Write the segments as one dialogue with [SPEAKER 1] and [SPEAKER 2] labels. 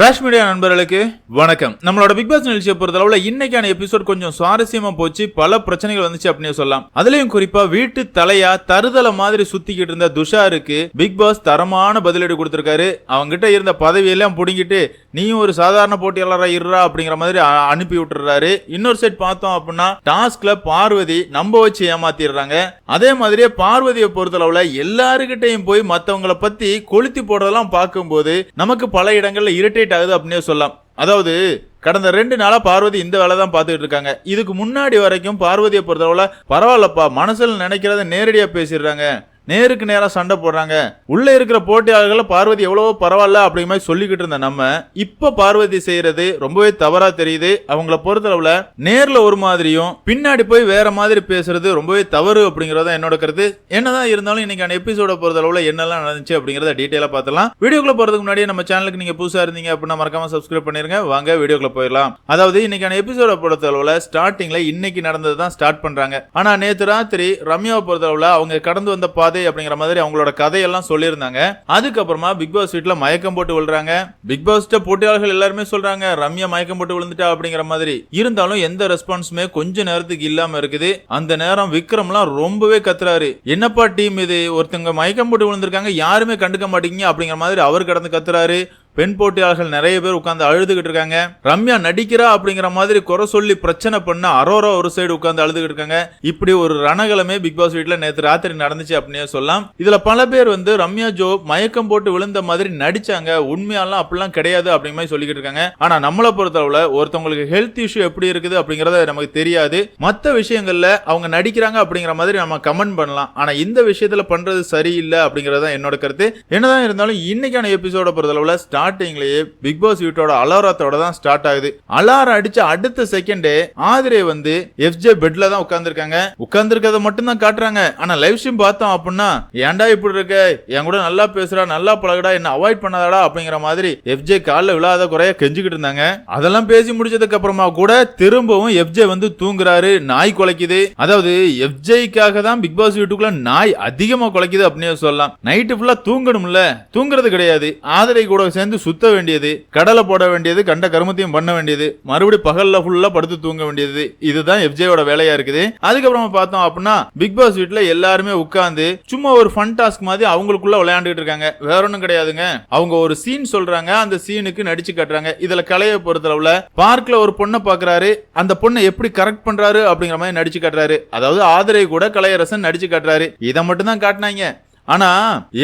[SPEAKER 1] Rash media நண்பர்களுக்கு வணக்கம். நம்மளோட பிக் பாஸ் நிகழ்ச்சியை பொறுத்தளவுல இன்னைக்கான எபிசோட் கொஞ்சம் சுவாரஸ்யமா போச்சு. பல பிரச்சனைகள் வந்துச்சு அப்படின்னு சொல்லலாம். அதுலயும் குறிப்பா வீட்டு தலையா தருதல மாதிரி சுத்திக்கிட்டு இருந்த துஷாருக்கு பிக் பாஸ் தரமான பதிலடி கொடுத்திருக்காரு. அவங்கிட்ட இருந்த பதவியெல்லாம் புடுங்கிட்டு நீயும் ஒரு சாதாரண போட்டியாளரா இருறா அப்படிங்கிற மாதிரி அனுப்பி விட்டுறாரு இன்னொரு செட் பார்த்தோம் அப்படின்னா டாஸ்க்ல பார்வதி நம்ப வச்சு ஏமாத்திடுறாங்க. அதே மாதிரியே பார்வதியை பொறுத்தளவுல எல்லாருக்கிட்டையும் போய் மத்தவங்கள பத்தி கொளுத்தி போடுறதெல்லாம் பார்க்கும்போது நமக்கு பல இடங்கள்ல ஜென்ரேட் ஆகுது அப்படின்னே சொல்லலாம். அதாவது கடந்த ரெண்டு நாளாக பார்வதி இந்த வேலை தான் பார்த்துட்டு இருக்காங்க. இதுக்கு முன்னாடி வரைக்கும் பார்வதியை பொறுத்தளவில் பரவாயில்லப்பா மனசில் நினைக்கிறத நேரடியாக பேசிடுறாங்க. நேருக்கு நேராக சண்டை போடுறாங்க. உள்ளே இருக்கிற போட்டியாளர்களை பார்வதி எவ்வளவோ பரவாயில்ல அப்படிங்கிற மாதிரி சொல்லிக்கிட்டு இருந்த நம்ம இப்போ பார்வதி செய்யறது ரொம்பவே தவறா தெரியுது. அவங்கள பொறுத்தளவுல நேர்ல ஒரு மாதிரியும் பின்னாடி போய் வேற மாதிரி பேசுறது ரொம்பவே தவறு அப்படிங்கறத என்னோட கருத்து. என்னதான் இருந்தாலும் இன்னைக்கான எபிசோட பொறுத்தளவுல என்னெல்லாம் நடந்துச்சு அப்படிங்கறத டீட்டெயிலா பார்த்தலாம் வீடியோக்குள்ள போறதுக்கு முன்னாடியே நம்ம சேனலுக்கு நீங்க புதுசா இருந்தீங்க அப்படின்னா மறக்காம சப்ஸ்கிரைப் பண்ணிருங்க. வாங்க வீடியோக்குள்ள போயிடலாம். அதாவது இன்னைக்கான எபிசோட பொறுத்தளவுல ஸ்டார்டிங்ல இன்னைக்கு நடந்தது தான் ஸ்டார்ட் பண்றாங்க. ஆனா நேத்து ராத்திரி ரம்யாவை பொறுத்தளவுல அவங்க கடந்து வந்த பாதை அப்படிங்கிற மாதிரி அவங்களோட கதையெல்லாம் சொல்லியிருந்தாங்க. அதுக்கப்புறமா பிக் பாஸ் வீட்டில் மயக்கம் போட்டு விழுறாங்க. பிக் பாஸ் போட்டியாளர்கள் எல்லாருமே சொல்றாங்க ரம்யா மயக்கம் போட்டு விழுந்துட்டா அப்படிங்கிற மாதிரி. இருந்தாலும் எந்த ரெஸ்பான்ஸுமே கொஞ்ச நேரத்துக்கு இல்லாம இருக்குது. அந்த நேரம் விக்ரம்லாம் ரொம்பவே கத்துறாரு. என்னப்பா டீம் இது? ஒருத்தங்க மயக்கம் போட்டு விழுந்திருக்காங்க யாருமே கண்டுக்க மாட்டீங்க அப்படிங்கிற மாதிரி அவர் கடந்து கத்துறாரு. பெண் போட்டியாளர்கள் நிறைய பேர் உட்காந்து அழுதுகிட்டு இருக்காங்க. ரம்யா நடிக்கிறா அப்படிங்கிற மாதிரி குறை சொல்லி பிரச்சனை பண்ண அரோரா ஒரு சைடு உட்காந்து அழுதுகிட்டு இருக்காங்க. இப்படி ஒரு ரணகலமே பிக் பாஸ் வீட்டில் நேற்று ராத்திரி நடந்துச்சு அப்படின்னே சொல்லலாம். இதுல பல பேர் வந்து ரம்யா ஜோ மயக்கம் போட்டு விழுந்த மாதிரி நடிச்சாங்க. உண்மையாலாம் அப்படிலாம் கிடையாது அப்படிங்கிற மாதிரி சொல்லிக்கிட்டு இருக்காங்க. ஆனா நம்மளை பொறுத்தளவுல ஒருத்தவங்களுக்கு ஹெல்த் இஷ்யூ எப்படி இருக்குது அப்படிங்கறத நமக்கு தெரியாது. மற்ற விஷயங்கள்ல அவங்க நடிக்கிறாங்க அப்படிங்கிற மாதிரி நம்ம கமெண்ட் பண்ணலாம். ஆனா இந்த விஷயத்துல பண்றது சரியில்லை அப்படிங்கறத தான் என்னோட கருத்து. என்னதான் இருந்தாலும் இன்னைக்கான எபிசோட பொறுத்தளவுல ஸ்டார்டிங்லயே பிக் பாஸ் வீட்டோட அலாரத்தோட தான் ஸ்டார்ட் ஆகுது. அலாரம் அடிச்ச அடுத்த செகண்டே ஆதிரே வந்து எஃப்ஜே பெட்ல தான் உட்கார்ந்துருக்காங்க. உட்காந்துருக்கதை மட்டும் தான் காட்டுறாங்க. ஆனா லைவ் ஸ்ட்ரீம் பார்த்தோம் அப்படின்னா ஏன்டா இப்படி இருக்க? என் கூட நல்லா பேசுறா நல்லா பழகடா என்ன அவாய்ட் பண்ணாதடா? அப்படிங்கிற மாதிரி எஃப்ஜே காலில் விழாத குறைய கெஞ்சிக்கிட்டு இருந்தாங்க. அதெல்லாம் பேசி முடிச்சதுக்கு அப்புறமா கூட திரும்பவும் எஃப்ஜே வந்து தூங்குறாரு. நாய் குலைக்குது. அதாவது எஃப்ஜேக்காக தான் பிக் பாஸ் வீட்டுக்குள்ள நாய் அதிகமா குலைக்குது அப்படின்னு சொல்லலாம். நைட்டு ஃபுல்லா தூங்கணும்ல. தூங்குறது கிடையாது. ஆதரை கூட சேர்ந்து சுத்த வேண்டியது கடலை போட வேண்டியது கண்ட கருமத்தையும் பண்ண வேண்டியது மறுபடியும் பகல்ல ஃபுல்லா படுத்து தூங்க வேண்டியது இதுதான் எஃப்ஜேயோட வேலையா இருக்குது. அதுக்கப்புறமா பார்த்தோம் அப்படின்னா பிக் பாஸ் வீட்டுல எல்லாருமே உட்கார்ந்து சும்மா ஒரு ஃபன் டாஸ்க் மாதிரி அவங்களுக்குள்ள விளையாண்டுட்டு இருக்காங்க. வேற ஒன்றும் கிடையாதுங்க. அவங்க ஒரு சீன் சொல்றாங்க அந்த சீனுக்கு நடிச்சு காட்டுறாங்க. இதுல கலையை பொறுத்தளவுல பார்க்ல ஒரு பொண்ணை பாக்குறாரு அந்த பொண்ணை எப்படி கரெக்ட் பண்றாரு அப்படிங்கிற மாதிரி நடிச்சு காட்டுறாரு. அதாவது ஆதரை கூட கலையரசன் நடிச்சு காட்டுறாரு. இதை மட்டும் தான் காட்டினாங்க. ஆனா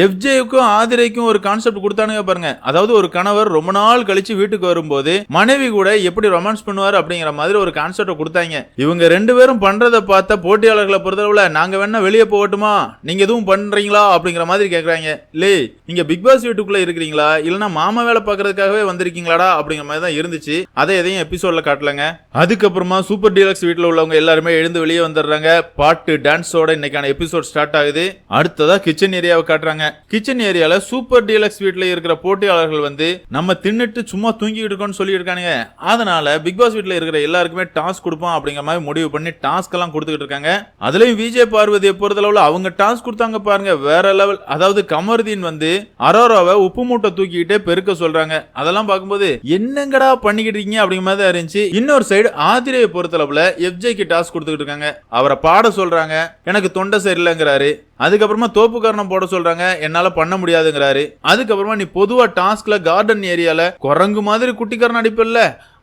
[SPEAKER 1] எஃப்ஜேக்கும் ஆதிரைக்கும் ஒரு கான்செப்ட் கொடுத்தானுங்க பாருங்க. அதாவது ஒரு கணவர் ரொம்ப நாள் கழிச்சு வீட்டுக்கு வரும்போது மனைவி கூட எப்படி ரொமான்ஸ் பண்ணுவார் அப்படிங்கிற மாதிரி ஒரு கான்செப்ட் கொடுத்தாங்க. இவங்க ரெண்டு பேரும் பண்றத பார்த்த போட்டியாளர்களை பொறுத்தளவுல நாங்க வேணா வெளியே போகட்டுமா? நீங்க எதுவும் பண்றீங்களா? அப்படிங்கிற மாதிரி கேக்குறாங்க. லே நீங்க பிக் பாஸ் வீட்டுக்குள்ள இருக்கிறீங்களா? இல்லனா மாமா வேலை பார்க்கறதுக்காகவே வந்திருக்கீங்களாடா? அப்படிங்கிற மாதிரி தான் இருந்துச்சு. அதை எதையும் எபிசோட்ல காட்டலங்க. அதுக்கப்புறமா சூப்பர் டீலக்ஸ் வீட்டில் உள்ளவங்க எல்லாருமே எழுந்து வெளியே வந்துடுறாங்க. பாட்டு டான்ஸோட இன்னைக்கான எபிசோட் ஸ்டார்ட் ஆகுது. அடுத்ததா கிச்சன் ஏரியாவை காட்டுறாங்க. கிச்சன் ஏரியால சூப்பர் டீலக்ஸ் வீட்ல இருக்கிற போட்டியாளர்கள் வந்து நம்ம தின்னுட்டு சும்மா தூங்கிட்டு இருக்கோம்னு சொல்லி இருக்கானுங்க அதனால பிக் பாஸ் வீட்ல இருக்கிற எல்லாருக்குமே டாஸ்க் கொடுப்போம் அப்படிங்கிற மாதிரி முடிவு பண்ணி டாஸ்க் எல்லாம் கொடுத்துக்கிட்டு இருக்காங்க. அதுலயும் விஜய் பார்வதியை பொறுத்தளவுல அவங்க டாஸ்க் கொடுத்தாங்க பாருங்க. வேற லெவல் அதாவது கமருதீன் வந்து அரோராவை உப்பு மூட்டை தூக்கிக்கிட்டே பெருக்க சொல்றாங்க. அதெல்லாம் பார்க்கும்போது என்னங்கடா பண்ணிக்கிட்டு இருக்கீங்க அப்படிங்கிற மாதிரி தான் இருந்துச்சு. இன்னொரு சைடு ஆதிரையை பொறுத்தளவுல எஃப்ஜேக்கு டாஸ்க் கொடுத்துக்கிட்டு இருக்காங்க. அவரை பாட சொல்றாங்க. எனக்கு தொண்டை சரியில்லைங்கிறாரு. அதுக்கப்புறமா தோப்புக்காரணம் போட சொல்றாங்க. என்னால பண்ண முடியாதுங்கிறாரு. அதுக்கப்புறமா நீ பொதுவா டாஸ்க்ல கார்டன் ஏரியால குரங்கு மாதிரி குட்டிக்காரன் அடிப்பில்ல.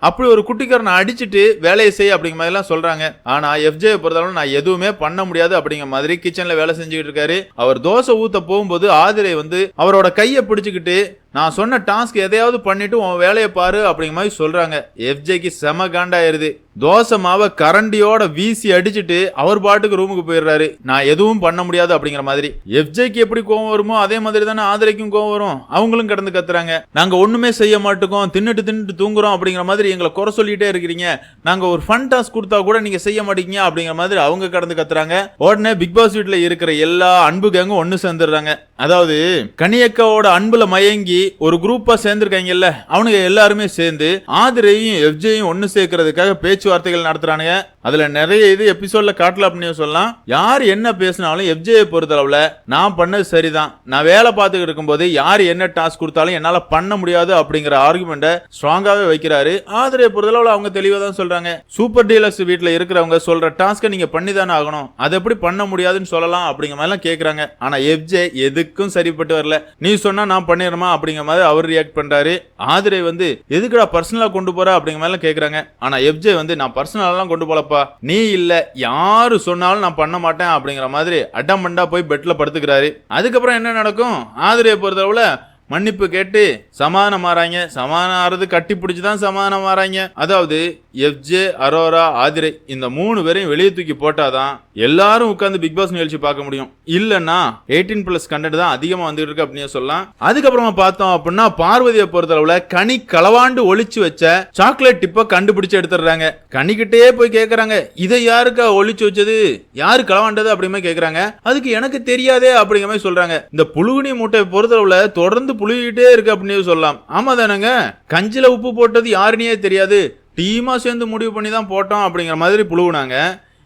[SPEAKER 1] அப்படி ஒரு குட்டிக்காரனை அடிச்சுட்டு வேலையை செய் அப்படிங்கிற மாதிரிலாம் சொல்கிறாங்க ஆனால் ஆனா எஃப்ஜே பொறுத்தளவு நான் எதுவுமே பண்ண முடியாது அப்படிங்கிற மாதிரி கிச்சனில் வேலை செஞ்சுக்கிட்டு இருக்காரு. அவர் தோசை ஊற்ற போகும்போது ஆதிரை வந்து அவரோட கையை பிடிச்சிக்கிட்டு நான் சொன்ன டாஸ்க் எதையாவது பண்ணிட்டு உன் வேலையை பாரு அப்படிங்கிற மாதிரி சொல்றாங்க. எஃப்ஜேக்கு செம காண்டாயிருது. தோசை மாவை கரண்டியோட வீசி அடிச்சிட்டு அவர் பாட்டுக்கு ரூமுக்கு போயிடுறாரு. நான் எதுவும் பண்ண முடியாது அப்படிங்கிற மாதிரி. எஃப்ஜேக்கு எப்படி கோவம் வருமோ அதே மாதிரி தானே ஆதிரைக்கும் கோவம் வரும். அவங்களும் கடந்து கத்துறாங்க. நாங்க ஒண்ணுமே செய்ய மாட்டோம் தின்னுட்டு தின்னுட்டு தூங்குறோம் அப்படிங்கிற மாதிரி எங்களை குறை சொல்லிட்டே இருக்கிறீங்க. நாங்க ஒரு ஃபன் டாஸ்க் கொடுத்தா கூட நீங்க செய்ய மாட்டீங்க அப்படிங்கிற மாதிரி அவங்க கடந்து கத்துறாங்க. உடனே பிக் பாஸ் வீட்ல இருக்கிற எல்லா அன்பு கேங்கும் ஒண்ணு சேர்ந்துடுறாங்க. அதாவது கனியக்காவோட அன்புல மயங்கி ஒரு குரூப்பா சேர்ந்திருக்காங்கல்ல அவனுங்க எல்லாருமே சேர்ந்து ஆதிரையும் எஃப்ஜேயும் ஒன்னு சேர்க்கறதுக்காக பேச்சுவார்த்தைகள் நடத்துறானுங்க. அதுல நிறைய இது எபிசோட்ல காட்டல அப்படின்னு சொல்லலாம். யார் என்ன பேசினாலும் எஃப்ஜே பொறுத்தளவுல நான் பண்ணது சரிதான். நான் வேலை பார்த்துக்கிட்டு இருக்கும்போது யார் என்ன டாஸ்க் கொடுத்தாலும் என்னால பண்ண முடியாது அப்படிங்கிற ஆர்குமெண்ட்டை ஸ்ட்ராங்காவே வைக்கிறாரு. ஆதரவை பொறுத்தளவில் அவங்க தெளிவாக தான் சொல்கிறாங்க சூப்பர் டீலக்ஸ் வீட்டில் இருக்கிறவங்க சொல்கிற டாஸ்க்கை நீங்கள் பண்ணி தானே ஆகணும். அதை எப்படி பண்ண முடியாதுன்னு சொல்லலாம் அப்படிங்கிற மாதிரிலாம் கேட்குறாங்க ஆனால் எஃப்ஜே எதுக்கும் சரிப்பட்டு வரல. நீ சொன்னால் நான் பண்ணிடுறமா அப்படிங்கிற மாதிரி அவர் ரியாக்ட் பண்ணுறாரு ஆதிரை வந்து எதுக்குடா பர்சனலாக கொண்டு போகிற அப்படிங்கிற மாதிரிலாம் கேட்குறாங்க ஆனால் எஃப்ஜே வந்து நான் பர்சனலாலாம் கொண்டு போலப்பா. நீ இல்லை. யார் சொன்னாலும் நான் பண்ண மாட்டேன். அப்படிங்கிற மாதிரி அடமண்டா போய் பெட்டில் படுத்துக்கிறாரு. அதுக்கப்புறம் என்ன நடக்கும்? ஆதிரையை பொறுத்தளவுல மன்னிப்பு கேட்டு சமாதானம் மாறாங்க சமாதானம் ஆறது கட்டி பிடிச்சி தான் சமாதானம் மாறாங்க அதாவது எஃப்ஜே அரோரா ஆதிரை இந்த மூணு பேரையும் வெளியே தூக்கி போட்டாதான் எல்லாரும் உட்காந்து பிக் பாஸ் நிகழ்ச்சி பார்க்க முடியும். இல்லைன்னா எயிட்டீன் பிளஸ் கண்டென்ட் தான் அதிகமாக வந்துட்டு இருக்கு அப்படின்னு சொல்லலாம். அதுக்கப்புறமா பார்த்தோம் அப்படின்னா பார்வதியை பொறுத்தளவுல கனி களவாண்டு ஒழிச்சு வச்ச சாக்லேட் டிப்பை கண்டுபிடிச்சு எடுத்துடுறாங்க. கனிக்கிட்டே போய் கேட்குறாங்க இதை யாருக்கா ஒழிச்சு வச்சது? யாரு களவாண்டது அப்படிமே கேட்குறாங்க அதுக்கு எனக்கு தெரியாதே அப்படிங்கிற மாதிரி சொல்றாங்க. இந்த புழுகுனி மூட்டை பொறுத்தளவுல தொடர்ந்து புழுகிட்டே இருக்கு அப்படின்னு சொல்லலாம். ஆமா தானேங்க? கஞ்சில உப்பு போட்டது யாருன்னே தெரியாது. டீமாக சேர்ந்து முடிவு பண்ணி தான் போட்டோம் அப்படிங்கிற மாதிரி புழுவுனாங்க.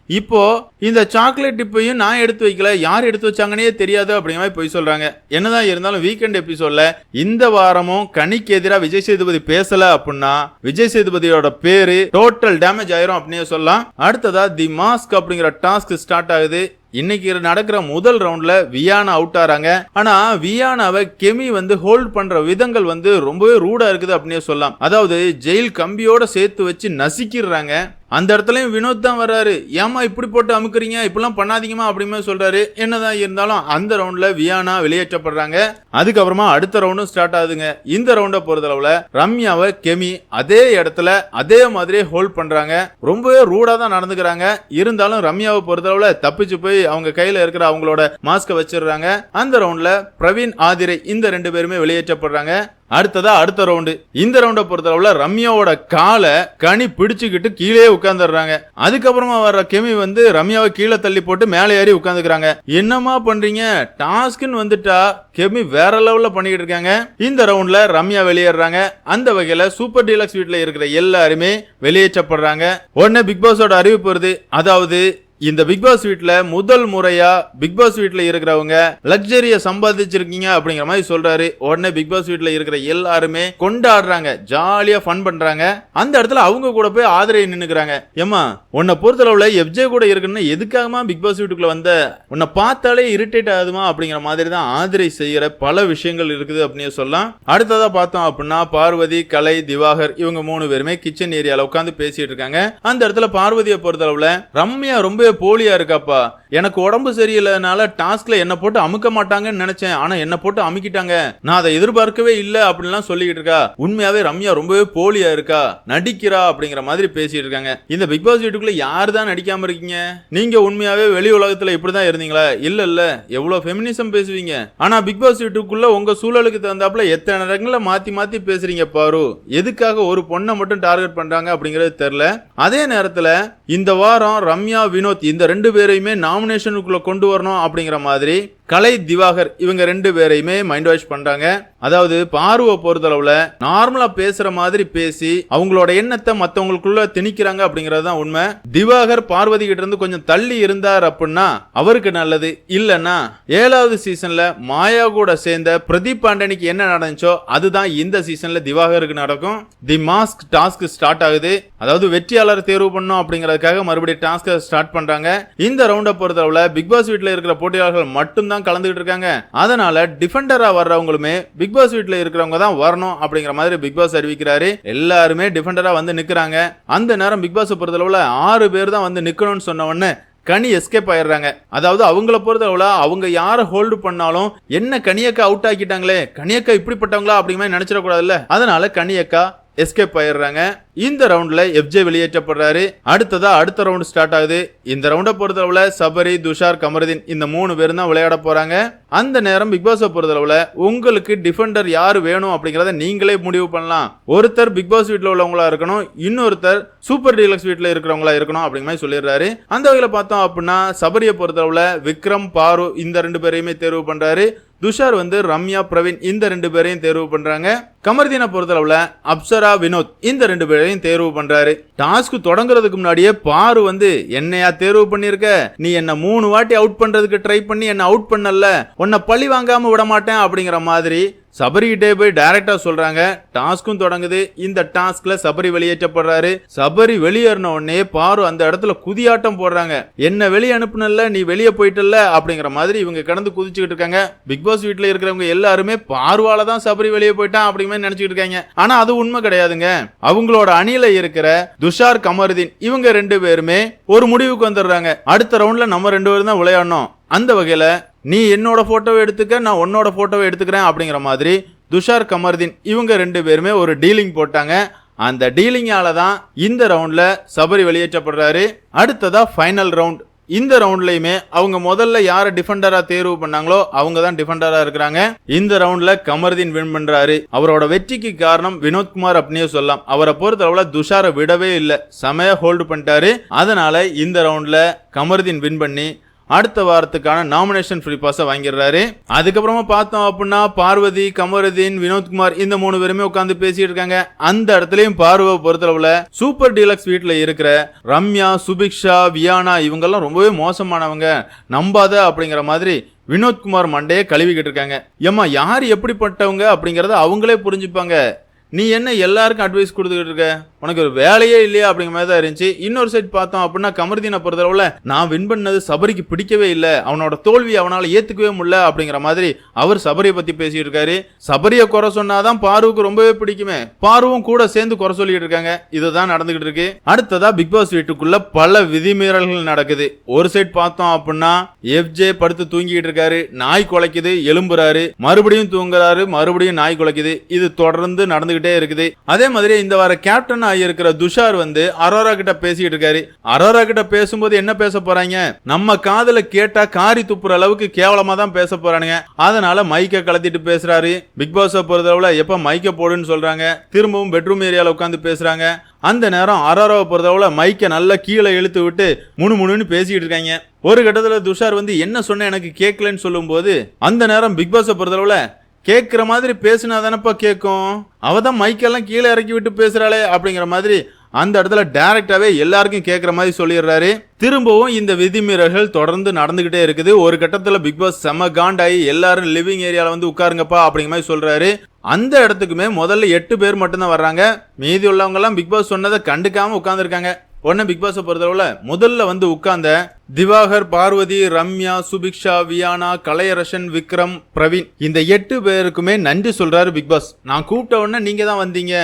[SPEAKER 1] இப்போது இந்த சாக்லேட் டிப்பையும் நான் எடுத்து வைக்கல யார் எடுத்து வச்சாங்கன்னே தெரியாது அப்படிங்கிற மாதிரி போய் சொல்கிறாங்க என்னதான் இருந்தாலும் வீக்கெண்ட் எபிசோடில் இந்த வாரமும் கனிக்கு எதிராக விஜய் சேதுபதி பேசலை அப்படின்னா விஜய் சேதுபதியோட பேர் டோட்டல் டேமேஜ் ஆயிரும் அப்படின்னு சொல்லலாம். அடுத்ததாக தி மாஸ்க் அப்படிங்கிற டாஸ்க் ஸ்டார்ட் ஆகுது. இன்னைக்கு நடக்கிற முதல் ரவுண்ட்ல வியானா அவுட் ஆறாங்க. ஆனா வியானாவை கெமி வந்து ஹோல்ட் பண்ற விதங்கள் வந்து ரொம்பவே ரூடா இருக்குது அப்படின்னே சொல்லலாம். அதாவது ஜெயில் கம்பியோட சேர்த்து வச்சு நசுக்கிடுறாங்க. அந்த இடத்துலையும் வினோத் தான் வர்றாரு. ஏமா இப்படி போட்டு அமுக்குறீங்க? இப்படிலாம் பண்ணாதீங்கம்மா அப்படிமே சொல்றாரு. என்னதான் இருந்தாலும் அந்த ரவுண்ட்ல வியானா வெளியேற்றப்படுறாங்க. அதுக்கப்புறமா அடுத்த ரவுண்டும் ஸ்டார்ட் ஆகுதுங்க. இந்த ரவுண்டை பொறுத்தளவுல ரம்யாவை கெமி அதே இடத்துல அதே மாதிரி ஹோல்ட் பண்றாங்க. ரொம்பவே ரூடா தான் நடந்துக்கிறாங்க. இருந்தாலும் ரம்யாவை பொறுத்தளவுல தப்பிச்சு போய் அவங்க கையில இருக்கிற அவங்களோட மாஸ்கை வச்சிடுறாங்க. அந்த ரவுண்ட்ல பிரவீன் ஆதிரை இந்த ரெண்டு பேருமே வெளியேற்றப்படுறாங்க. அடுத்ததா அடுத்த ரவுண்டு இந்த ரவுண்டை பொறுத்தளவுல ரம்யாவோட காலை கனி பிடிச்சுக்கிட்டு கீழே உட்காந்துடுறாங்க அதுக்கப்புறமா வர்ற கெமி வந்து ரம்யாவை கீழே தள்ளி போட்டு மேலே ஏறி உட்காந்துக்கிறாங்க என்னமா பண்றீங்க? டாஸ்க்னு வந்துட்டா கெமி வேற லெவல்ல பண்ணிக்கிட்டு இருக்காங்க. இந்த ரவுண்ட்ல ரம்யா வெளியேறாங்க அந்த வகையில சூப்பர் டீலக்ஸ் வீட்டுல இருக்கிற எல்லாருமே வெளியேற்றப்படுறாங்க. உடனே பிக் பாஸோட அறிவிப்பு வருது. அதாவது இந்த பிக் பாஸ் வீட்ல முதல் முறையா பிக் பாஸ் வீட்ல இருக்கிறவங்க லக்ஸரிய சம்பாதிச்சிருக்கீங்க அப்படிங்கிற மாதிரி சொல்றாரு. உடனே பிக் பாஸ் வீட்ல இருக்கிற எல்லாருமே கொண்டாடுறாங்க. ஜாலியா ஃபன் பண்றாங்க. அந்த இடத்துல அவங்க கூட போய் ஆதரவு நின்னுக்கிறாங்க. ஏமா உன்னை பொறுத்தளவுல எஃப்ஜே கூட இருக்குன்னு எதுக்காகமா பிக் பாஸ் வீட்டுக்குள்ள வந்த? உன்னை பார்த்தாலே இரிட்டேட் ஆகுதுமா அப்படிங்கிற மாதிரி தான் ஆதரை செய்யற பல விஷயங்கள் இருக்குது அப்படின்னு சொல்லலாம். அடுத்ததா பார்த்தோம் அப்படின்னா பார்வதி கலை திவாகர் இவங்க மூணு பேருமே கிச்சன் ஏரியால உட்காந்து பேசிட்டு இருக்காங்க. அந்த இடத்துல பார்வதியை பொறுத்தளவுல ரம்யா ரொம்ப போலியா இருக்காப்பா. எனக்கு உடம்பு சரியில்லைனால டாஸ்க்ல என்ன போட்டு அமுக்க மாட்டாங்கன்னு நினைச்சேன். ஆனா என்ன போட்டு அமுக்கிட்டாங்க. நான் அதை எதிர்பார்க்கவே இல்ல அப்படின்லாம் சொல்லிக்கிட்டு இருக்கா. உண்மையாவே ரம்யா ரொம்பவே போலியா இருக்கா. நடிக்கிறா அப்படிங்கிற மாதிரி பேசிட்டு இருக்காங்க. இந்த பிக் பாஸ் வீட்டுக்குள்ள யார் தான் நடிக்காம இருக்கீங்க? நீங்க உண்மையாவே வெளி உலகத்துல இப்படிதான் இருந்தீங்களா? இல்ல இல்ல. எவ்வளவு ஃபெமினிசம் பேசுவீங்க? ஆனா பிக் பாஸ் வீட்டுக்குள்ள உங்க சூழலுக்கு தகுந்தாப்புல எத்தனை இடங்கள்ல மாத்தி மாத்தி பேசுறீங்க பாரு. எதுக்காக ஒரு பொண்ணை மட்டும் டார்கெட் பண்றாங்க அப்படிங்கறது தெரியல. அதே நேரத்துல இந்த வாரம் ரம்யா வினோத் வினோத் இந்த ரெண்டு பேரையுமே நாமினேஷனுக்குள்ளே கொண்டு வரணும் அப்படிங்கிற மாதிரி கலை திவாகர் இவங்க ரெண்டு பேரையுமே மைண்ட் வாஷ் பண்றாங்க. அதாவது பார்வை பொறுத்தளவுல நார்மலா பேசுற மாதிரி பேசி அவங்களோட எண்ணத்தை மத்தவங்களுக்குள்ள திணிக்கிறாங்க அப்படிங்கறது தான் உண்மை. திவாகர் பார்வதி கிட்ட இருந்து கொஞ்சம் தள்ளி இருந்தார் அப்படின்னா அவருக்கு நல்லது. இல்லைன்னா ஏழாவது சீசன்ல மாயா கூட சேர்ந்த பிரதீப் பாண்டனிக்கு என்ன நடந்துச்சோ அதுதான் இந்த சீசன்ல திவாகருக்கு நடக்கும். தி மாஸ்க் டாஸ்க் ஸ்டார்ட் ஆகுது. அதாவது வெற்றியாளர் தேர்வு பண்ணும் அப்படிங்கறதுக்காக மறுபடியும் டாஸ்க் ஸ்டார்ட் பண்றாங்க. இந்த ரவுண்டை பொறுத்தளவுல பிக் பாஸ் வீட்டில் இருக்கிற போட்டியாளர்கள் மட்டும்தான் கலந்துகிட்டு இருக்காங்க. அதனால டிஃபெண்டரா வர்றவங்களுமே பிக் பாஸ் வீட்ல இருக்கிறவங்க தான் வரணும் அப்படிங்கிற மாதிரி பிக் பாஸ் அறிவிக்கிறாரு. எல்லாருமே டிஃபெண்டரா வந்து நிக்கிறாங்க. அந்த நேரம் பிக் பாஸ் பொறுத்தளவுல ஆறு பேர் தான் வந்து நிக்கணும்னு சொன்ன உடனே கனி எஸ்கேப் ஆயிடுறாங்க. அதாவது அவங்கள பொறுத்தளவுல அவங்க யாரை ஹோல்டு பண்ணாலும் என்ன கனியக்கா அவுட் ஆக்கிட்டாங்களே கனியக்கா இப்படிப்பட்டவங்களா அப்படிங்கிற மாதிரி நினைச்சிடக்கூடாதுல்ல. அதனால கனியக்கா எஸ்கேப் ஆயிடுறாங்க. இந்த ரவுண்ட்ல எஃப்ஜே வெளியேற்றப்படுறாரு. அடுத்ததா அடுத்த ரவுண்ட் ஸ்டார்ட் ஆகுது. இந்த ரவுண்டை பொறுத்தளவுல சபரி துஷார் கமருதீன் இந்த மூணு பேரும் தான் விளையாட போறாங்க. அந்த நேரம் பிக் பாஸை பொறுத்தளவுல உங்களுக்கு டிஃபெண்டர் யார் வேணும் அப்படிங்கறத நீங்களே முடிவு பண்ணலாம். ஒருத்தர் பிக் பாஸ் வீட்டில் உள்ளவங்களா இருக்கணும். இன்னொருத்தர் சூப்பர் டீலக்ஸ் வீட்டில் இருக்கிறவங்களா இருக்கணும் அப்படிங்கிற மாதிரி சொல்லிடுறாரு. அந்த வகையில் பார்த்தோம் அப்படின்னா சபரியை பொறுத்தளவுல விக்ரம் பாரு இந்த ரெண்டு பேரையுமே தேர்வு பண்றாரு. துஷார் வந்து ரம்யா பிரவீன் இந்த ரெண்டு பேரையும் தேர்வு பண்றாங்க. கமர்தீனை பொறுத்தளவுல அப்சரா வினோத் இந்த ரெண்டு பேரையும் தேர்வு பண்றாரு. டாஸ்க் தொடங்குறதுக்கு முன்னாடியே பாரு வந்து என்னையா தேர்வு பண்ணிருக்க நீ என்ன மூணு வாட்டி அவுட் பண்றதுக்கு ட்ரை பண்ணி என்ன அவுட் பண்ணல? உன்னை பழி வாங்காம விட மாட்டேன் அப்படிங்கிற மாதிரி சபரிகிட்டே போய் டைரக்டா சொல்றாங்க. டாஸ்க்கும் தொடங்குது. இந்த டாஸ்க்ல சபரி வெளியேற்றப்படுறாரு. சபரி வெளியேறின உடனே பாரு அந்த இடத்துல குதியாட்டம் போடுறாங்க. என்ன வெளியே அனுப்புனல நீ வெளியே போயிட்டல அப்படிங்கிற மாதிரி இவங்க கடந்து குதிச்சுக்கிட்டு இருக்காங்க. பிக் பாஸ் வீட்டுல இருக்கிறவங்க எல்லாருமே பார்வால தான் சபரி வெளியே போயிட்டான் அப்படிங்கிற மாதிரி நினைச்சுக்கிட்டு இருக்காங்க. ஆனா அது உண்மை கிடையாதுங்க. அவங்களோட அணியில இருக்கிற துஷார் கமருதீன் இவங்க ரெண்டு பேருமே ஒரு முடிவுக்கு வந்துடுறாங்க. அடுத்த ரவுண்ட்ல நம்ம ரெண்டு பேரும் தான் விளையாடணும். அந்த வகையில நீ என்னோட ஃபோட்டோவை எடுத்துக்க நான் உன்னோட ஃபோட்டோவை எடுத்துக்கிறேன் அப்படிங்கிற மாதிரி துஷார் கமர்தீன் இவங்க ரெண்டு பேருமே ஒரு டீலிங் போட்டாங்க. அந்த டீலிங்கால தான் இந்த ரவுண்டில் சபரி வெளியேற்றப்படுறாரு. அடுத்ததா ஃபைனல் ரவுண்ட் இந்த ரவுண்ட்லயுமே அவங்க முதல்ல யார டிஃபெண்டரா தேர்வு பண்ணாங்களோ அவங்க தான் டிஃபெண்டரா இருக்கிறாங்க. இந்த ரவுண்ட்ல கமர்தீன் வின் பண்றாரு. அவரோட வெற்றிக்கு காரணம் வினோத்குமார் அப்படின்னே சொல்லலாம். அவரை பொறுத்தளவுல துஷாரை விடவே இல்லை. செமையா ஹோல்டு பண்ணிட்டாரு. அதனால இந்த ரவுண்ட்ல கமர்தீன் வின் பண்ணி அடுத்த வாரத்துக்கான நாமினேஷன் ஃப்ரீ பாஸை வாங்கிடுறாரு. அதுக்கப்புறமா பார்த்தோம் அப்படின்னா பார்வதி கமருதீன் வினோத்குமார் இந்த மூணு பேருமே உட்காந்து பேசிட்டு இருக்காங்க. அந்த இடத்துலயும் பார்வை பொறுத்தளவுல சூப்பர் டீலக்ஸ் வீட்டில் இருக்கிற ரம்யா சுபிக்ஷா வியானா இவங்கெல்லாம் ரொம்பவே மோசமானவங்க. நம்பாத அப்படிங்கிற மாதிரி வினோத்குமார் மண்டையே கழுவிக்கிட்டு இருக்காங்க. ஏம்மா யார் எப்படிப்பட்டவங்க அப்படிங்கறத அவங்களே புரிஞ்சுப்பாங்க. நீ என்ன எல்லாருக்கும் அட்வைஸ் கொடுத்துக்கிட்டு இருக்க? உனக்கு ஒரு வேலையே இல்லையா அப்படிங்கிற மாதிரி தான் இருந்துச்சு. இன்னொரு சைட் பார்த்தோம் அப்படின்னா கமர்தீனை பொறுத்தளவில் நான் வின் பண்ணது சபரிக்கு பிடிக்கவே இல்லை. அவனோட தோல்வி அவனால் ஏற்றுக்கவே முடியல அப்படிங்கிற மாதிரி அவர் சபரியை பற்றி பேசிட்டு இருக்காரு. சபரியை குறை சொன்னாதான் பாருவுக்கு ரொம்பவே பிடிக்குமே. பாருவும் கூட சேர்ந்து குறை சொல்லிட்டு இருக்காங்க. இதுதான் நடந்துகிட்டு இருக்கு. அடுத்ததா பிக் பாஸ் வீட்டுக்குள்ள பல விதிமீறல்கள் நடக்குது. ஒரு சைட் பார்த்தோம் அப்படின்னா எஃப்ஜே படுத்து தூங்கிட்டு இருக்காரு. நாய் குலைக்குது எலும்புறாரு மறுபடியும் தூங்குறாரு மறுபடியும் நாய் குலைக்குது. இது தொடர்ந்து நடந்துகிட்டு இருக்குது. அதே மாதிரி இந்த வார கேப்டன் இருக்கிற துஷார் வந்து அரோரா கிட்ட பேசிக்கிட்டு இருக்காரு. அரோரா கிட்ட பேசும்போது என்ன பேச போறாங்க? நம்ம காதல கேட்டா காரி துப்புற அளவுக்கு கேவலமா தான் பேச போறானுங்க. அதனால மைக்க கலத்திட்டு பேசுறாரு. பிக் பாஸ் பொறுத்தளவுல எப்ப மைக்க போடுன்னு சொல்றாங்க. திரும்பவும் பெட்ரூம் ஏரியால உட்காந்து பேசுறாங்க. அந்த நேரம் அரோராவை பொறுத்தளவுல மைக்க நல்லா கீழே இழுத்து விட்டு முணுமுணுன்னு பேசிக்கிட்டு இருக்காங்க. ஒரு கட்டத்தில் துஷார் வந்து என்ன சொன்ன எனக்கு கேட்கலன்னு சொல்லும்போது அந்த நேரம் பிக் பாஸை பொறுத்தளவில் கேட்குற மாதிரி பேசினா தானேப்பா கேட்கும் அவ தான் மைக்கெல்லாம் கீழே இறக்கி விட்டு பேசுகிறாளே அப்படிங்கிற மாதிரி அந்த இடத்துல டைரக்டாவே எல்லாருக்கும் கேட்குற மாதிரி சொல்லிடுறாரு. திரும்பவும் இந்த விதிமீறல்கள் தொடர்ந்து நடந்துகிட்டே இருக்குது. ஒரு கட்டத்தில் பிக் பாஸ் செம காண்டாகி எல்லாரும் லிவிங் ஏரியாவில் வந்து உட்காருங்கப்பா அப்படிங்கிற மாதிரி சொல்கிறாரு அந்த இடத்துக்குமே முதல்ல எட்டு பேர் மட்டும்தான் வர்றாங்க. மீதி உள்ளவங்கெல்லாம் பிக் பாஸ் சொன்னதை கண்டுக்காமல் உட்காந்துருக்காங்க உடனே பிக் பாஸை பொறுத்தளவில் முதல்ல வந்து உட்கார்ந்த திவாகர் பார்வதி ரம்யா சுபிக்ஷா வியானா கலையரசன் விக்ரம் பிரவீன். இந்த எட்டு பேருக்குமே நன்றி சொல்றாரு பிக் பாஸ் நான் கூப்பிட்ட உடனே நீங்க தான் வந்தீங்க.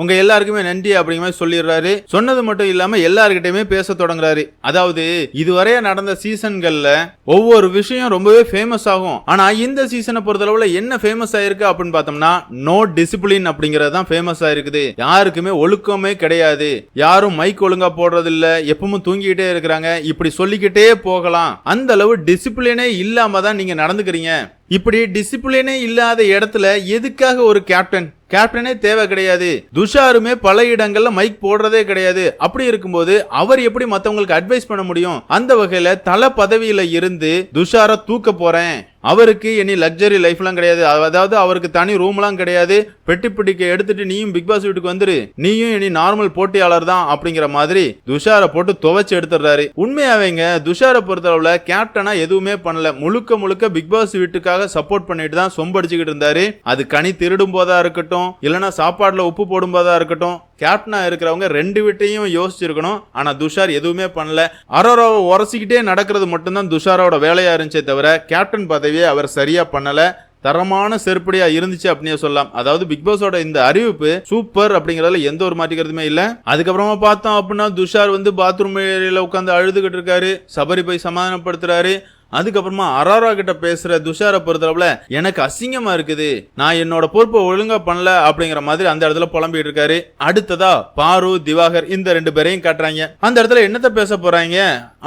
[SPEAKER 1] உங்க எல்லாருக்குமே நன்றி அப்படிங்கிற மாதிரி சொல்லிடுறாரு. சொன்னது மட்டும் இல்லாம எல்லாருக்கிட்டையுமே பேச தொடங்குறாரு. அதாவது இதுவரைய நடந்த சீசன்கள்ல ஒவ்வொரு விஷயம் ரொம்பவே ஃபேமஸ் ஆகும். ஆனா இந்த சீசனை பொறுத்தளவுல என்ன ஃபேமஸ் ஆயிருக்கு அப்படின்னு பார்த்தோம்னா நோ டிசிப்ளின் அப்படிங்கறது தான் ஃபேமஸ் ஆயிருக்குது. யாருக்குமே ஒழுக்கமே கிடையாது. யாரும் மைக் ஒழுங்கா போடுறது இல்ல எப்பவும் தூங்கிக்கிட்டே இருக்கிறாங்க. இப்படி சொல்லிக்கிட்டே போகலாம். அந்த அளவு டிசிப்ளினே இல்லாம தான் நீங்க நடந்துக்கிறீங்க. இப்படி டிசிப்ளினே இல்லாத இடத்துல எதுக்காக ஒரு கேப்டன் கேப்டனே தேவை கிடையாது. துஷாருமே பல இடங்கள்ல மைக் போடுறதே கிடையாது. அப்படி இருக்கும்போது அவர் எப்படி மத்தவங்களுக்கு அட்வைஸ் பண்ண முடியும்? அந்த வகையில தல பதவியில இருந்து துஷார தூக்க போறேன். அவருக்கு இனி லக்ஸரி லைஃப்லாம் கிடையாது. அதாவது அவருக்கு தனி ரூம்லாம் கிடையாது. பெட்டி பிடிக்க எடுத்துட்டு நீயும் பிக் பாஸ் வீட்டுக்கு வந்துரு. நீயும் இனி நார்மல் போட்டியாளர் தான் அப்படிங்கிற மாதிரி துஷாரை போட்டு துவைச்சு எடுத்துடுறாரு. உண்மையாவேங்க துஷாரை பொறுத்தளவுல கேப்டனா எதுவுமே பண்ணல. முழுக்க முழுக்க பிக் பாஸ் வீட்டுக்காக சப்போர்ட் பண்ணிட்டு தான் சொம்படிச்சுக்கிட்டு இருந்தாரு. அது கனி திருடும் போதா இருக்கட்டும் இல்லைன்னா சாப்பாடுல உப்பு போடும் போதா இருக்கட்டும் கேப்டனாக இருக்கிறவங்க ரெண்டு வீட்டையும் யோசிச்சிருக்கணும். ஆனால் துஷார் எதுவுமே பண்ணல. அரோராவை உரசிக்கிட்டே நடக்கிறது மட்டும்தான் துஷாரோட வேலையாக இருந்துச்சே தவிர கேப்டன் பதவியை அவர் சரியாக பண்ணலை. தரமான செருப்படியா இருந்துச்சு அப்படின்னு சொல்லலாம். அதாவது பிக் பாஸோட இந்த அறிவிப்பு சூப்பர் அப்படிங்கறதுல எந்த ஒரு மாற்றிக்கிறதுமே இல்ல. அதுக்கப்புறமா பார்த்தோம் அப்படின்னா துஷார் வந்து பாத்ரூம் ஏரியால உட்காந்து அழுதுகிட்டு இருக்காரு. சபரி போய் சமாதானப்படுத்துறாரு. அதுக்கப்புறமா அராரா கிட்ட பேசுற துஷாரை பொறுத்தளவுல எனக்கு அசிங்கமா இருக்குது. நான் என்னோட பொறுப்பை ஒழுங்கா பண்ணல அப்படிங்கிற மாதிரி அந்த இடத்துல புலம்பிட்டு இருக்காரு. அடுத்ததா பாரு திவாகர் இந்த ரெண்டு பேரையும் காட்டுறாங்க. அந்த இடத்துல என்னத்த பேச போறாங்க?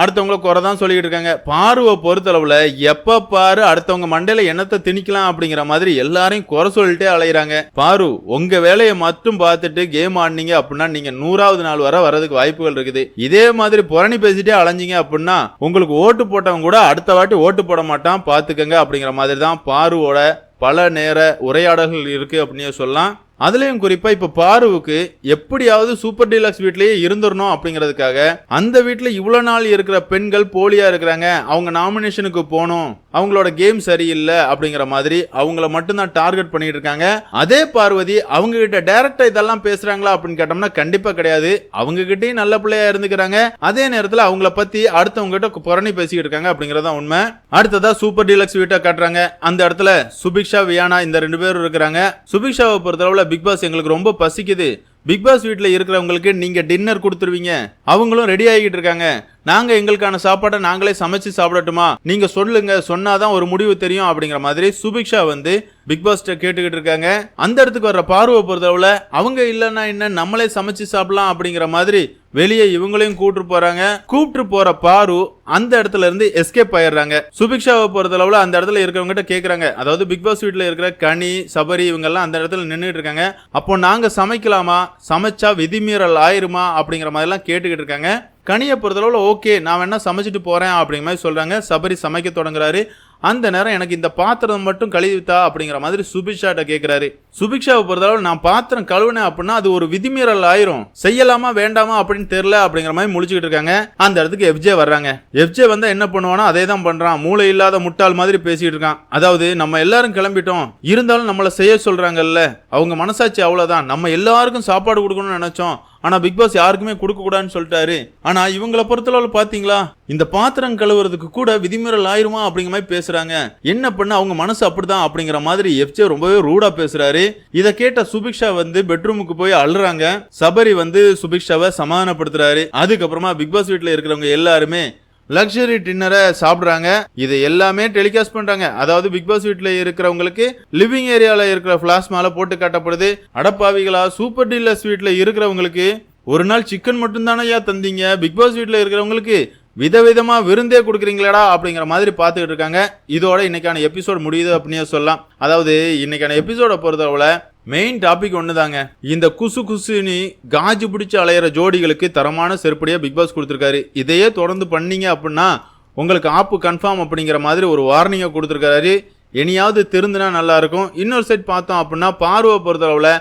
[SPEAKER 1] அடுத்தவங்கள குறைதான் சொல்லிட்டு இருக்காங்க. பாருவை பொறுத்தளவுல எப்ப பாரு அடுத்தவங்க மண்டையில என்னத்தை திணிக்கலாம் அப்படிங்கிற மாதிரி எல்லாரையும் குறை சொல்லிட்டே அலையிறாங்க. பாரு உங்க வேலையை மட்டும் பார்த்துட்டு கேம் ஆடினீங்க அப்படின்னா நீங்க நூறாவது நாள் வர வரதுக்கு வாய்ப்புகள் இருக்குது. இதே மாதிரி புரணி பேசிட்டே அலைஞ்சிங்க அப்படின்னா உங்களுக்கு ஓட்டு போட்டவங்க கூட அடுத்த அடுத்த வாட்டி ஓட்டு போட மாட்டான் பார்த்துக்கங்க அப்படிங்கிற மாதிரி தான் பாருவோட பல நேர உரையாடல்கள் இருக்கு அப்படின்னு சொல்லலாம். அதுலேயும் குறிப்பாக இப்போ பாருவுக்கு எப்படியாவது சூப்பர் டீலக்ஸ் வீட்லேயே இருந்துடணும் அப்படிங்கிறதுக்காக அந்த வீட்டில் இவ்வளோ நாள் இருக்கிற பெண்கள் போலியாக இருக்கிறாங்க அவங்க நாமினேஷனுக்கு போகணும் அவங்களோட கேம் சரியில்லை அப்படிங்கிற மாதிரி அவங்கள மட்டும்தான் டார்கெட் பண்ணிட்டு இருக்காங்க அதே பார்வதி அவங்க கிட்ட டைரக்டா இதெல்லாம் பேசுறாங்களா அப்படின்னு கேட்டோம்னா கண்டிப்பா கிடையாது. அவங்க கிட்டயும் நல்ல பிள்ளையா இருந்துக்கிறாங்க. அதே நேரத்தில் அவங்கள பத்தி அடுத்தவங்க கிட்ட புரணி பேசிக்கிட்டு இருக்காங்க அப்படிங்கறத உண்மை. அடுத்ததா சூப்பர் டீலக்ஸ் வீட்டை காட்டுறாங்க. அந்த இடத்துல சுபிக்ஷா வியானா இந்த ரெண்டு பேரும் இருக்கிறாங்க. சுபிக்ஷாவை பொறுத்தளவுல பிக் பாஸ் எங்களுக்கு ரொம்ப பசிக்குது. பிக் பாஸ் வீட்டில் இருக்கிறவங்களுக்கு நீங்க டின்னர் கொடுத்துருவீங்க. அவங்களும் ரெடி ஆகிட்டு இருக்காங்க. நாங்க எங்களுக்கான சாப்பாடை நாங்களே சமைச்சு சாப்பிடட்டுமா? நீங்க சொல்லுங்க சொன்னாதான் ஒரு முடிவு தெரியும் அப்படிங்கிற மாதிரி சுபிக்ஷா வந்து பிக் பாஸ் கேட்டுக்கிட்டு இருக்காங்க. அந்த இடத்துக்கு வர்ற பார்வை பொறுத்தளவுல அவங்க இல்லைன்னா என்ன நம்மளே சமைச்சு சாப்பிடலாம் அப்படிங்கிற மாதிரி வெளியே இவங்களையும் கூப்பிட்டு போறாங்க. கூப்பிட்டு போற பாரு அந்த இடத்துல இருந்து எஸ்கேப் ஆயிடுறாங்க. சுபிக்ஷாவை பொறுத்தளவுல அந்த இடத்துல இருக்கிறவங்க கேக்குறாங்க. அதாவது பிக் பாஸ் வீட்டில் இருக்கிற கனி சபரி இவங்க எல்லாம் அந்த இடத்துல நின்றுட்டு இருக்காங்க. அப்போ நாங்க சமைக்கலாமா? சமைச்சா விதிமீறல் ஆயிருமா? அப்படிங்கிற மாதிரி எல்லாம் கேட்டுக்கிட்டு இருக்காங்க. கனியை பொறுத்தளவுல ஓகே நான் வேணா சமைச்சிட்டு போறேன் அப்படிங்கிற மாதிரி சொல்றாங்க. சபரி சமைக்க தொடங்குறாரு. அந்த நேரம் எனக்கு இந்த பாத்திரம் மட்டும் கழுவித்தா அப்படிங்கிற மாதிரி சுபிக்ஷாட்ட கேட்கிறாரு சுபிக்ஷாவை பொறுத்தளவு நான் பாத்திரம் கழுவுனேன் அப்படின்னா அது ஒரு விதிமீறல் ஆயிரும். செய்யலாமா வேண்டாமா அப்படின்னு தெரியல அப்படிங்கிற மாதிரி முழிச்சுக்கிட்டு இருக்காங்க. அந்த இடத்துக்கு எஃப்ஜே வர்றாங்க. எஃப்ஜே வந்தா என்ன பண்ணுவானோ அதே தான் பண்றான். மூளை இல்லாத முட்டாள் மாதிரி பேசிட்டு இருக்கான். அதாவது நம்ம எல்லாரும் கிளம்பிட்டோம். இருந்தாலும் நம்மளை செய்ய சொல்றாங்கல்ல. அவங்க மனசாட்சி அவ்வளவுதான். நம்ம எல்லாருக்கும் சாப்பாடு கொடுக்கணும்னு நினைச்சோம். ஆனா பிக் பாஸ் யாருக்குமே கொடுக்க கூடாதுன்னு சொல்லிட்டாரு. ஆனா இவங்களை பொறுத்தளவு பாத்தீங்களா? இந்த பாத்திரம் கழுவுறதுக்கு கூட விதிமீறல் ஆயிருமா அப்படிங்கிற மாதிரி பேசுறாங்க. என்ன பண்ண அவங்க மனசு அப்படிதான் அப்படிங்கிற மாதிரி எஃப்ஜே ரொம்பவே ரூடா பேசுறாரு. இதை கேட்ட சுபிக்ஷா வந்து பெட்ரூமுக்கு போய் அழுறாங்க. சபரி வந்து சுபிக்ஷாவை சமாதானப்படுத்துறாரு. அதுக்கப்புறமா பிக் பாஸ் வீட்டுல இருக்கிறவங்க எல்லாருமே லக்ஸரி டின்னரை சாப்பிட்றாங்க. இது எல்லாமே டெலிகாஸ்ட் பண்றாங்க. அதாவது பிக் பாஸ் வீட்டில் இருக்கிறவங்களுக்கு லிவிங் ஏரியாவில் இருக்கிற பிளாஸ்மால போட்டு காட்டப்படுது. அடப்பாவிகளா சூப்பர் டீலர்ஸ் வீட்டில் இருக்கிறவங்களுக்கு ஒரு நாள் சிக்கன் மட்டும்தானையா தந்தீங்க? பிக் பாஸ் வீட்டில் இருக்கிறவங்களுக்கு விதவிதமா விருந்தே கொடுக்குறீங்களாடா அப்படிங்கிற மாதிரி பார்த்துக்கிட்டு இருக்காங்க. இதோட இன்னைக்கான எபிசோட் முடியுது அப்படின்னே சொல்லலாம். அதாவது இன்னைக்கான எபிசோட பொறுத்தளவுல மெயின் டாபிக் ஒண்ணுதாங்க. இந்த குசு குசுனி காஜு பிடிச்சி அலையிற ஜோடிகளுக்கு தரமான செருப்படியாக பிக் பாஸ் கொடுத்துருக்காரு. இதையே தொடர்ந்து பண்ணீங்க அப்படின்னா உங்களுக்கு ஆப்பு கன்ஃபார்ம் அப்படிங்கிற மாதிரி ஒரு வார்னிங்கை கொடுத்துருக்காரு. இனியாவது திருந்துனா நல்லாயிருக்கும். இன்னொரு சைட் பார்த்தோம் அப்படின்னா பார்வை பொறுத்தளவுல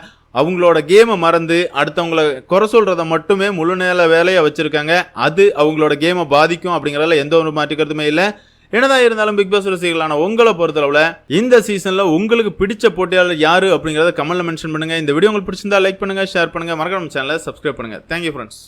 [SPEAKER 1] அவங்களோட கேமை மறந்து அடுத்தவங்கள குறை சொல்கிறத மட்டுமே முழு நேர வேலையை வச்சுருக்காங்க. அது அவங்களோட கேமை பாதிக்கும் அப்படிங்கறதுல எந்த ஒரு மாற்றிக்கிறதுமே இல்லை. என்னதான் இருந்தாலும் பிக் பாஸ் ரசிகர்களான உங்களை பொறுத்தளவுல இந்த சீசனில் உங்களுக்கு பிடிச்ச போட்டியாளர் யாரு அப்படிங்கிறத கமெண்ட்ல மென்ஷன் பண்ணுங்க. இந்த வீடியோ உங்களுக்கு பிடிச்சிருந்தா லைக் பண்ணுங்க ஷேர் பண்ணுங்க. மறக்காம சேனலை சப்ஸ்கிரைப் பண்ணுங்க. Thank you friends